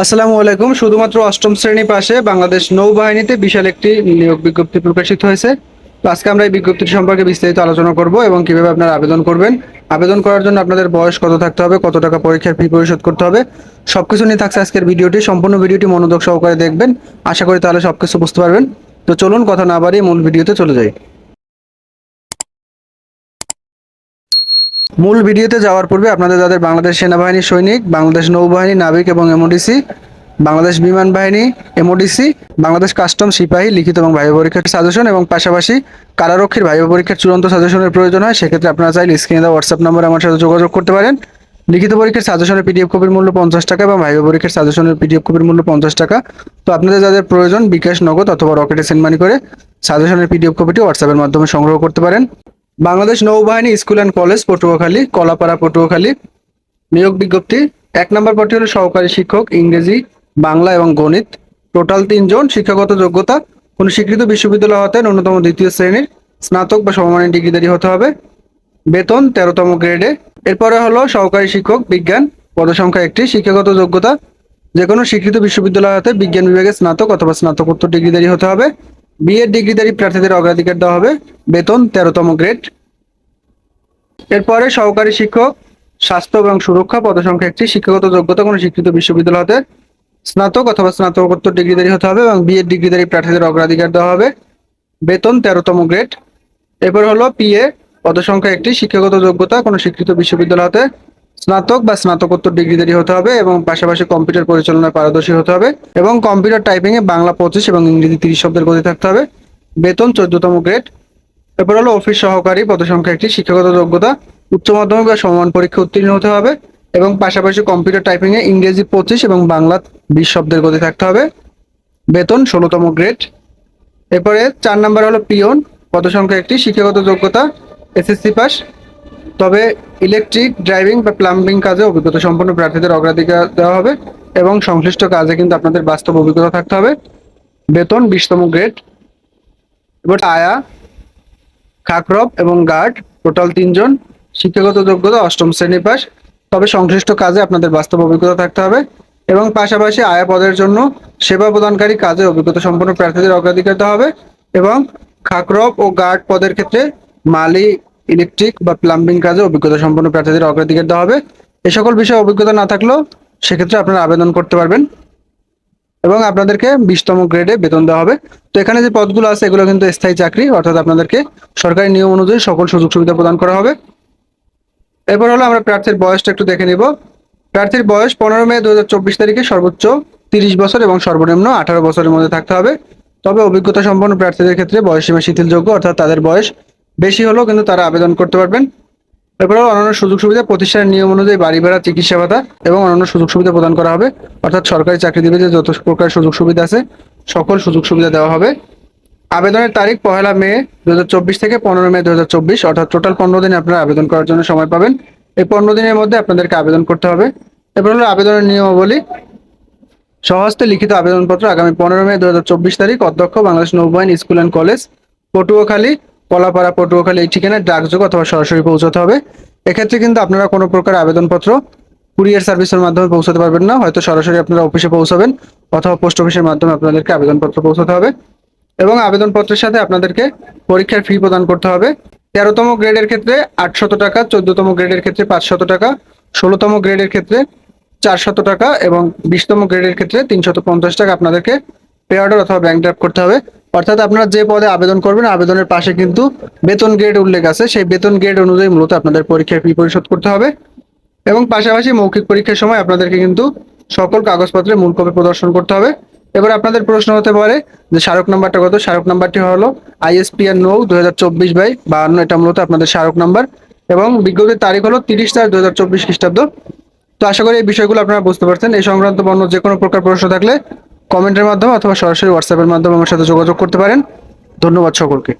আসসালামু আলাইকুম। শুধুমাত্র অষ্টম শ্রেণি পাশে বাংলাদেশ নৌবাহিনীতে বিশাল একটি নিয়োগ বিজ্ঞপ্তি প্রকাশিত হয়েছে। তো আজকে আমরা এই বিজ্ঞপ্তি সম্পর্কে বিস্তারিত আলোচনা করব এবং কীভাবে আপনারা আবেদন করবেন। আবেদন করার জন্য আপনাদের বয়স কত থাকতে হবে, কত টাকা পরীক্ষার ফি পরিশোধ করতে হবে, সবকিছু নিয়ে থাকছে আজকের ভিডিওটি। সম্পূর্ণ ভিডিওটি মনোযোগ সহকারে দেখবেন। আশা করি তাহলে সবকিছু বুঝতে পারবেন। তো চলুন, কথা না বাড়িয়ে মূল ভিডিওতে চলে যাই। মূল ভিডিওতে যাওয়ার পূর্বে আপনাদের যাদের বাংলাদেশ সেনাবাহিনী সৈনিক, বাংলাদেশ নৌবাহিনী, নাবিক এবং এমওডিসি বাংলাদেশ বিমান বাহিনী এমওডিসি বাংলাদেশ কাস্টম সিপাহী, লিখিত এবং ভাইবা পরীক্ষার সাজেশন এবং পাশাপাশি কারারক্ষীর ভাইবা পরীক্ষার চূড়ান্ত সাজেশনের প্রয়োজন হয়, সেক্ষেত্রে আপনারা চাইলে স্ক্রিনে দেওয়া হোয়াটসঅ্যাপ নাম্বার আমার সাথে যোগাযোগ করতে পারেন। লিখিত পরীক্ষার সাজেশনের পিডিএফ কপির মূল্য পঞ্চাশ টাকা এবং ভাইবা পরীক্ষার সাজেশনের পিডিএফ কপির মূল্য পঞ্চাশ টাকা। তো আপনাদের যাদের প্রয়োজন বিকাশ নগদ অথবা রকেটে সেন্ড মানি করে, সাজেশনের পিডিএফ কপিটি হোয়াটসঅ্যাপের মাধ্যমে সংগ্রহ করতে পারেন। Bangladesh Noubahini school and college Patuakhali, Kalapara Patuakhali. নিয়োগ বিজ্ঞপ্তি, এক নম্বর পদটি হলো সহকারী শিক্ষক, ইংরেজি, বাংলা এবং গণিত। টোটাল তিনজন শিক্ষাগত যোগ্যতা। কোনো স্বীকৃত বিশ্ববিদ্যালয় হতে ন্যূনতম দ্বিতীয় শ্রেণির স্নাতক বা সমমানের ডিগ্রিধারী হতে হবে। বেতন তেরোতম গ্রেডে এরপরে হলো সহকারী শিক্ষক, বিজ্ঞান। পদসংখ্যা একটি, শিক্ষাগত যোগ্যতা। যে কোনো স্বীকৃত বিশ্ববিদ্যালয় হতে বিজ্ঞান বিভাগে স্নাতক অথবা স্নাতকোত্তর ডিগ্রিধারী হতে হবে। বিএড ডিগ্রিধারী প্রার্থীদের অগ্রাধিকার দেওয়া হবে বেতন তেরোতম গ্রেড। এরপরে সহকারী শিক্ষক, স্বাস্থ্য এবং সুরক্ষা পদসংখ্যা একটি, শিক্ষাগত যোগ্যতা কোনো স্বীকৃত বিশ্ববিদ্যালয় হতে স্নাতক অথবা স্নাতকোত্তর ডিগ্রিধারী হতে হবে এবং বিএড ডিগ্রিধারী প্রার্থীদের অগ্রাধিকার দেওয়া হবে বেতন তেরোতম গ্রেড। এরপর হলো পিএ পদসংখ্যা একটি, শিক্ষাগত যোগ্যতা কোনো স্বীকৃত বিশ্ববিদ্যালয় হতে স্নাতক বা স্নাতকোত্তর ডিগ্রিধারী হতে হবে এবং পাশাপাশি কম্পিউটার পরিচালনায় পারদর্শী হতে হবে এবং কম্পিউটার টাইপিং এ বাংলা পঁচিশ এবং ইংরেজি তিরিশ শব্দের গতি থাকতে হবে। বেতন চোদ্দতম গ্রেড এরপর হলো অফিস সহকারী পদসংখ্যা একটি, শিক্ষাগত যোগ্যতা, উচ্চ মাধ্যমিক বা সমান পরীক্ষা উত্তীর্ণ হতে হবে এবং পাশাপাশি কম্পিউটার টাইপিং এ ইংরেজি পঁচিশ এবং বাংলা বিশ শব্দের গতি থাকতে হবে। বেতন ষোলোতম গ্রেড এরপরে চার নাম্বার হলো পিয়ন পদসংখ্যা একটি, শিক্ষাগত যোগ্যতা, এসএসসি পাস তবে ইলেকট্রিক ড্রাইভিং বা প্লাম্বিং কাজে অভিজ্ঞতা সম্পন্ন প্রার্থীদের অগ্রাধিকার দেওয়া হবে এবং সংশ্লিষ্ট কাজে কিন্তু আপনাদের বাস্তব অভিজ্ঞতা থাকতে হবে। বেতন বিশতম গ্রেড এবার আয়া, খাকরব এবং গার্ড, টোটাল তিনজন, শিক্ষাগত যোগ্যতা অষ্টম শ্রেণি পাস, তবে সংশ্লিষ্ট কাজে আপনাদের বাস্তব অভিজ্ঞতা থাকতে হবে এবং পাশাপাশি আয়া পদের জন্য সেবা প্রদানকারী কাজে অভিজ্ঞতা সম্পন্ন প্রার্থীদের অগ্রাধিকার দেওয়া হবে এবং খাকরব ও গার্ড পদের ক্ষেত্রে মালি ইলেকট্রিক বা প্লাম্বিং কাজে অভিজ্ঞতা সম্পন্ন প্রার্থীদের অগ্রাধিকার দেওয়া হবে। এ সকল বিষয়ে অভিজ্ঞতা না থাকলেও সেক্ষেত্রে আপনারা আবেদন করতে পারবেন এবং আপনাদেরকে বিশতম গ্রেডে বেতন দেওয়া হবে। তো এখানে যে পদগুলো আছে, এগুলো কিন্তু স্থায়ী চাকরি, অর্থাৎ আপনাদেরকে সরকারি নিয়ম অনুযায়ী সকল সুযোগ সুবিধা প্রদান করা হবে। এরপর হলো আমরা প্রার্থীর বয়সটা একটু দেখে নিব। প্রার্থীর বয়স পনেরো মে দু হাজার চব্বিশ তারিখে সর্বোচ্চ তিরিশ বছর এবং সর্বনিম্ন আঠারো বছরের মধ্যে থাকতে হবে। তবে অভিজ্ঞতা সম্পন্ন প্রার্থীদের ক্ষেত্রে বয়সীমা শিথিলযোগ্য, অর্থাৎ তাদের বয়স বেশি হলেও কিন্তু তারা আবেদন করতে পারবেন। এরপর অন্যান্য সুযোগ সুবিধা প্রতিষ্ঠানের নিয়ম অনুযায়ী বাড়ি ভাড়া, চিকিৎসা ভাতা এবং অন্যান্য সুযোগ সুবিধা প্রদান করা হবে। অর্থাৎ সরকারি চাকরিজীবীদের যত প্রকার সুযোগ সুবিধা আছে, সকল সুযোগ সুবিধা দেওয়া হবে। আবেদনের তারিখ পহেলা মে দু হাজার চব্বিশ থেকে পনেরো মে দু হাজার চব্বিশ, অর্থাৎ টোটাল পনেরো দিনে আপনারা আবেদন করার জন্য সময় পাবেন। এই পনেরো দিনের মধ্যে আপনাদেরকে আবেদন করতে হবে। এরপর হলো আবেদনের নিয়মাবলী। সহস্তে লিখিত আবেদনপত্র আগামী পনেরো মে দু হাজার চব্বিশ তারিখ, অধ্যক্ষ, Bangladesh Noubahini school and college, Patuakhali Kalapara, Patuakhali এই ঠিকানায় ডাকযোগ অথবা সরাসরি পৌঁছাতে হবে। এক্ষেত্রে কিন্তু আপনারা কোনো প্রকার আবেদনপত্র কুরিয়ার সার্ভিসের মাধ্যমে পৌঁছাতে পারবেন না। হয়তো সরাসরি আপনারা অফিসে পৌঁছাবেন অথবা পোস্ট অফিসের মাধ্যমে আপনাদেরকে আবেদনপত্র পৌঁছাতে হবে। এবং আবেদনপত্রের সাথে আপনাদেরকে পরীক্ষার ফি প্রদান করতে হবে। তেরোতম গ্রেডের ক্ষেত্রে আটশত টাকা, চোদ্দতম গ্রেডের ক্ষেত্রে পাঁচশত টাকা, ষোলোতম গ্রেডের ক্ষেত্রে চারশত টাকা এবং বিশতম গ্রেডের ক্ষেত্রে তিনশত পঞ্চাশ টাকা আপনাদেরকে পে অর্ডার অথবা ব্যাংক ড্রাফট করতে হবে। অর্থাৎ আপনারা যে পদে আবেদন করবেন, আবেদনের পাশে কিন্তু বেতন গ্রেড উল্লেখ আছে। সেই বেতন গ্রেড অনুযায়ী মূলত আপনাদের পরীক্ষার ফি পরিশোধ করতে হবে এবং পাশাপাশি মৌখিক পরীক্ষার সময় আপনাদেরকে কিন্তু সকল কাগজপত্রে মূল কপি প্রদর্শন করতে হবে। এবার আপনাদের প্রশ্ন হতে পারে যে স্মারক নাম্বারটা কত? স্মারক নাম্বারটি হলো আইএসপিআর নৌ দু হাজার চব্বিশ বাই বাহান্ন। এটা মূলত আপনাদের স্মারক নাম্বার এবং বিজ্ঞপ্তির তারিখ হলো তিরিশ চার দু হাজার চব্বিশ খ্রিস্টাব্দ। তো আশা করি এই বিষয়গুলো আপনারা বুঝতে পারছেন। এই সংক্রান্ত বর্ণ যে কোনো প্রকার প্রশ্ন থাকলে কমেন্টের মাধ্যমে অথবা সরাসরি হোয়াটসঅ্যাপের মাধ্যমে আমার সাথে যোগাযোগ করতে পারেন। ধন্যবাদ সকলকে।